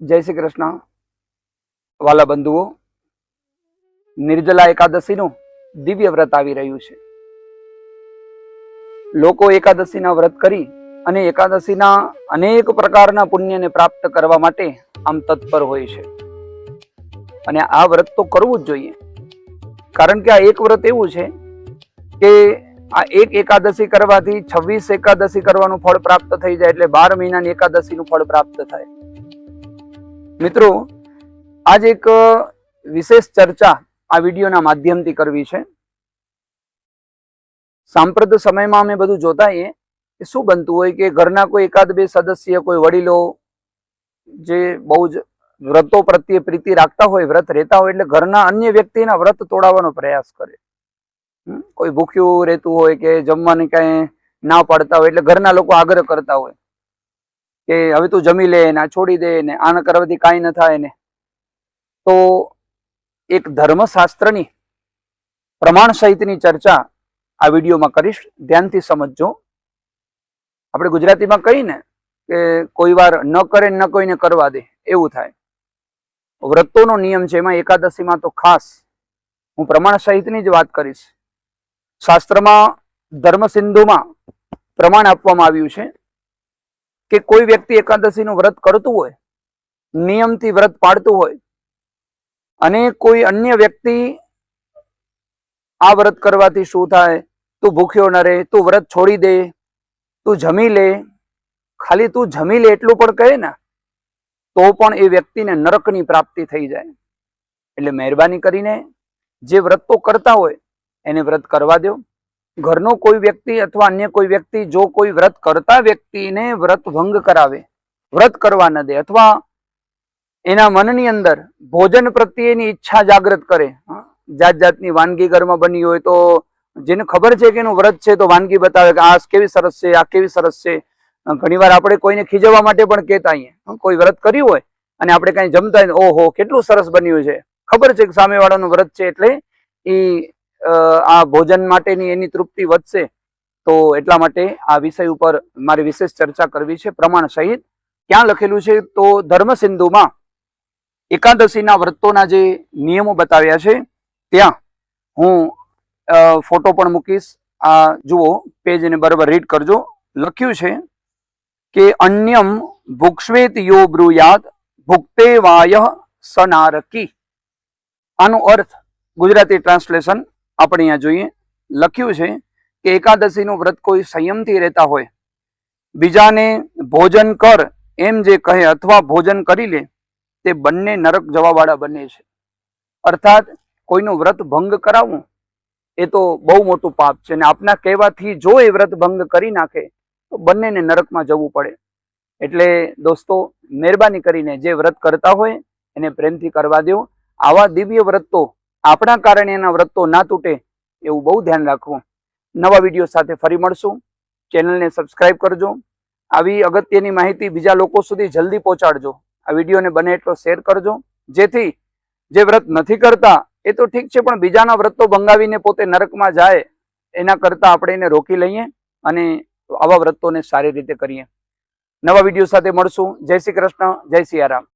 જય શ્રી કૃષ્ણ. વાલા બંધુઓ, નિર્જલા એકાદશીનું દિવ્ય વ્રત આવી રહ્યું છે. લોકો એકાદશીના વ્રત કરી અને એકાદશીના અનેક પ્રકારના પુણ્યને પ્રાપ્ત કરવા માટે આમ તત્પર હોય છે. અને આ વ્રત તો કરવું જ જોઈએ. કારણ કે આ એક વ્રત એવું છે કે આ એક એકાદશી કરવાથી છવ્વીસ એકાદશી કરવાનું ફળ પ્રાપ્ત થઈ જાય એટલે બાર મહિનાની એકાદશીનું ફળ પ્રાપ્ત થાય. મિત્રો, આજ એક વિશેષ ચર્ચા આ વિડીયોના માધ્યમથી કરવી છે. સાંપ્રત સમયમાં અમે બધું જોતા હોઈએ કે શું બનતું હોય કે ઘરના કોઈ એકાદ બે સદસ્ય, કોઈ વડીલો જે બહુ જ વ્રતો પ્રત્યે પ્રીતિ રાખતા હોય, વ્રત રહેતા હોય, એટલે ઘરના અન્ય વ્યક્તિના વ્રત તોડાવવાનો પ્રયાસ કરે. કોઈ ભૂખ્યું રહેતું હોય કે જમવાની કાંઈ ના પાડતા હોય, એટલે ઘરના લોકો આગ્રહ કરતા હોય. કે હવે તું જમી લે ને આ છોડી દે ને આના કરવાથી કાંઈ ન થાય ને. તો એક ધર્મશાસ્ત્રની પ્રમાણ સહિતની ચર્ચા આ વિડીયોમાં કરીશ. ધ્યાનથી સમજજો. આપણે ગુજરાતીમાં કહીને કે કોઈ વાર ન કરે ને કોઈને કરવા દે, એવું થાય. વ્રતોનો નિયમ છે એમાં એકાદશીમાં તો ખાસ હું પ્રમાણ સહિતની જ વાત કરીશ. શાસ્ત્રમાં ધર્મ સિંધુમાં પ્રમાણ આપવામાં આવ્યું છે. કે કોઈ વ્યક્તિ એકાદશીનું વ્રત કરતું હોય, નિયમથી વ્રત પાડતું હોય, અને કોઈ અન્ય વ્યક્તિ આ વ્રત કરવાથી શું થાય? તું ભૂખ્યો ન રહે, તું વ્રત છોડી દે, તું જમી લે. ખાલી તું જમી લે એટલું પણ કહે ને, તો પણ એ વ્યક્તિને નરકની પ્રાપ્તિ થઈ જાય. એટલે મહેરબાની કરીને જે વ્રત તો કરતા હોય, એને વ્રત કરવા દો. ઘરનો કોઈ વ્યક્તિ અથવા અન્ય કોઈ વ્યક્તિ જો કોઈ વ્રત કરતા વ્યક્તિને વ્રત ભંગ કરાવે, વ્રત કરવા ન દે અથવા એના મનની અંદર ભોજન પ્રત્યેની ઈચ્છા જાગૃત કરે જાત જાતની વાનગી ઘરમાં બની હોય તો જેને ખબર છે કે એનું વ્રત છે તો વાનગી બતાવે કે આ કેવી સરસ છે, આ કેવી સરસ છે. ઘણીવાર આપણે કોઈને ખીજવવા માટે પણ કહેતા અહીંયા કોઈ વ્રત કર્યું હોય અને આપણે કઈ જમતા ઓહો, કેટલું સરસ બન્યું છે. ખબર છે કે સામેવાળાનું વ્રત છે એટલે એ આ ભોજન માટેની એની તૃપ્તિ વધશે, તો એટલા માટે આ વિષય ઉપર મારે વિશેષ ચર્ચા કરવી છે. પ્રમાણ સહિત ક્યાં લખેલું છે? તો ધર્મ સિંધુમાં એકાદશીના વ્રતોના જે નિયમો બતાવ્યા છે, ત્યાં હું ફોટો પણ મૂકીશ. આ જુઓ પેજને બરાબર રીડ કરજો. લખ્યું છે કે અન્યમ ભુક્ષ્વેત યો બ્રુયાદ ભુક્તે વાય સનારકી. આનો અર્થ ગુજરાતી ટ્રાન્સલેશન આપણે અહીંયા જોઈએ. લખ્યું છે કે એકાદશીનું વ્રત કોઈ સંયમથી રહેતા હોય. બીજાને ભોજન કર એમ જે કહે અથવા ભોજન કરી લે, તે બંને નરક જવાવાળા બને છે. અર્થાત કોઈનું વ્રત ભંગ કરાવવું, એ તો બહુ મોટું પાપ છે. અને આપના કહેવાથી જો એ વ્રત ભંગ કરી નાખે, તો બંનેને નરકમાં જવું પડે. એટલે દોસ્તો, મહેરબાની કરીને જે વ્રત કરતા હોય, એને પ્રેમથી કરવા દો. આવા દિવ્ય વ્રત તો આપણા કારણે એના વ્રતો ના તૂટે એવું બહુ ધ્યાન રાખવું. નવા વીડિયો સાથે ફરી મળશું. ચેનલને સબસ્ક્રાઇબ કરજો. આવી અગત્યની માહિતી બીજા લોકો સુધી જલ્દી પહોંચાડજો. આ વિડીયોને બને એટલો શેર કરજો. જેથી જે વ્રત નથી કરતા, એ તો ઠીક છે, પણ બીજાના વ્રતો ભંગાવીને પોતે નરકમાં જાય, એના કરતાં આપણે એને રોકી લઈએ અને આવા વ્રતોને સારી રીતે કરીએ. નવા વીડિયો સાથે મળશું. જય શ્રી કૃષ્ણ, જય સિયારામ